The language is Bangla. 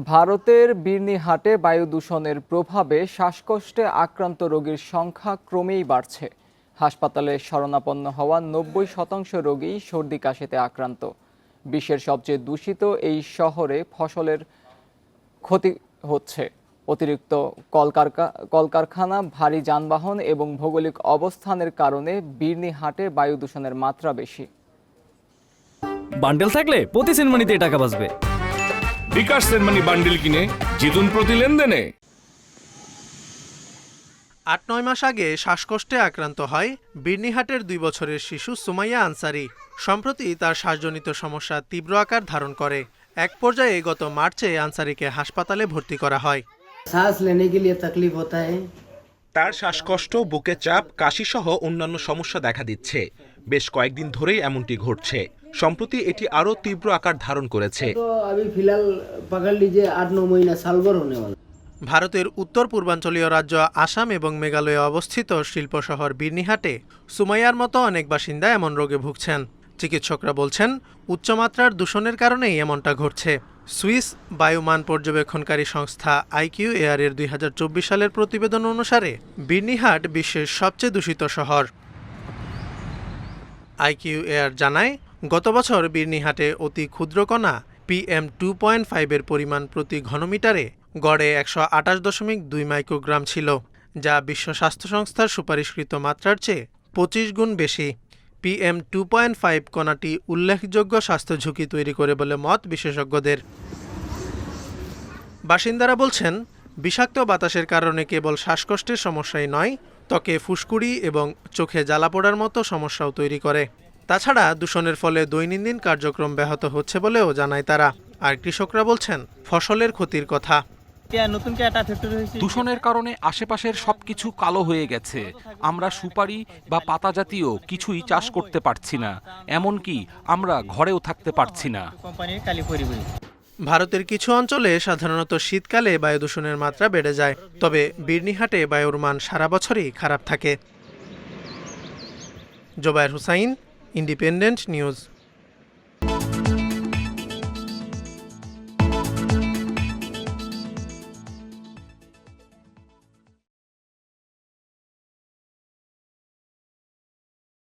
ভারতের বির্নিহাটে বায়ু দূষণের প্রভাবে শ্বাসকষ্টে আক্রান্ত রোগীর সংখ্যা ক্রমেই বাড়ছে। হাসপাতালে শরণাপন্ন হওয়া নব্বই শতাংশ রোগী সর্দি কাশিতে আক্রান্ত। বিশ্বের সবচেয়ে দূষিত এই শহরে ফসলের ক্ষতি হচ্ছে। অতিরিক্ত কলকারকা- কলকারখানা, ভারী যানবাহন এবং ভৌগোলিক অবস্থানের কারণে বির্নিহাটে বায়ু দূষণের মাত্রা বেশি। বান্ডেল থাকলে প্রতি সেনমানিতে টাকা বাঁচবে। বিকাশ সেনমানি বান্ডিল কিনে জিতুন প্রতি লেনদেনে। আট নয় মাস আগে শ্বাসকষ্টে আক্রান্ত হয় বির্নিহাটের দুই বছরের শিশু সুমাইয়া আনসারি। সম্প্রতি তার শ্বাসজনিত সমস্যা তীব্র আকার ধারণ করে। এক পর্যায়ে গত মার্চে আনসারিকে হাসপাতালে ভর্তি করা হয়। শ্বাস লেনে কে তকলিফ হতা তার শ্বাসকষ্ট বুকে চাপ কাশি সহ অন্যান্য সমস্যা দেখা দিচ্ছে। বেশ কয়েকদিন ধরেই এমনটি ঘটছে। সম্প্রতি এটি আরও তীব্র আকার ধারণ করেছে। ভারতের উত্তর পূর্বাঞ্চলীয় রাজ্য আসাম এবং মেঘালয়ে অবস্থিত শিল্প শহর বিরনিহাটে সুমাইয়ার মতো অনেক বাসিন্দা এমন রোগে ভুগছেন। চিকিৎসকরা বলছেন উচ্চমাত্রার দূষণের কারণেই এমনটা ঘটছে। সুইস বায়ুমান পর্যবেক্ষণকারী সংস্থা আইকিউ এয়ারের দুই সালের প্রতিবেদন অনুসারে বিরনিহাট বিশ্বের সবচেয়ে দূষিত শহর। আইকিউ এয়ার জানায় গত বছর বির্নিহাটে অতি ক্ষুদ্র কণা পিএম টু পয়েন্ট ফাইভের পরিমাণ প্রতি ঘনমিটারে গড়ে একশো আঠাশ দশমিক দুই মাইক্রোগ্রাম ছিল, যা বিশ্ব স্বাস্থ্য সংস্থার সুপারিশকৃত মাত্রার চেয়ে পঁচিশ গুণ বেশি। পিএম টু পয়েন্ট ফাইভ কণাটি উল্লেখযোগ্য স্বাস্থ্য ঝুঁকি তৈরি করে বলে মত বিশেষজ্ঞদের। বাসিন্দারা বলছেন, বিষাক্ত বাতাসের কারণে কেবল শ্বাসকষ্টের সমস্যাই নয়, ত্বকে ফুসকুড়ি এবং চোখে জ্বালা পোড়ার মতো সমস্যাও তৈরি করে। তাছাড়া দূষণের ফলে দৈনন্দিন কার্যক্রম ব্যাহত হচ্ছে বলেও জানায় তারা। আর কৃষকরা বলছেন ফসলের ক্ষতির কথা। দূষণের কারণে আশেপাশের সবকিছু কালো হয়ে গেছে। আমরা সুপারি বা পাতা জাতীয় কিছুই চাষ করতে পারছি না। এমনকি আমরা ঘরেও থাকতে পারছি না। ভারতের কিছু অঞ্চলে সাধারণত শীতকালে বায়ু দূষণের মাত্রা বেড়ে যায়। তবে বির্নিহাটে বায়ুর মান সারা বছরই খারাপ থাকে। Zobayer Hussain independent news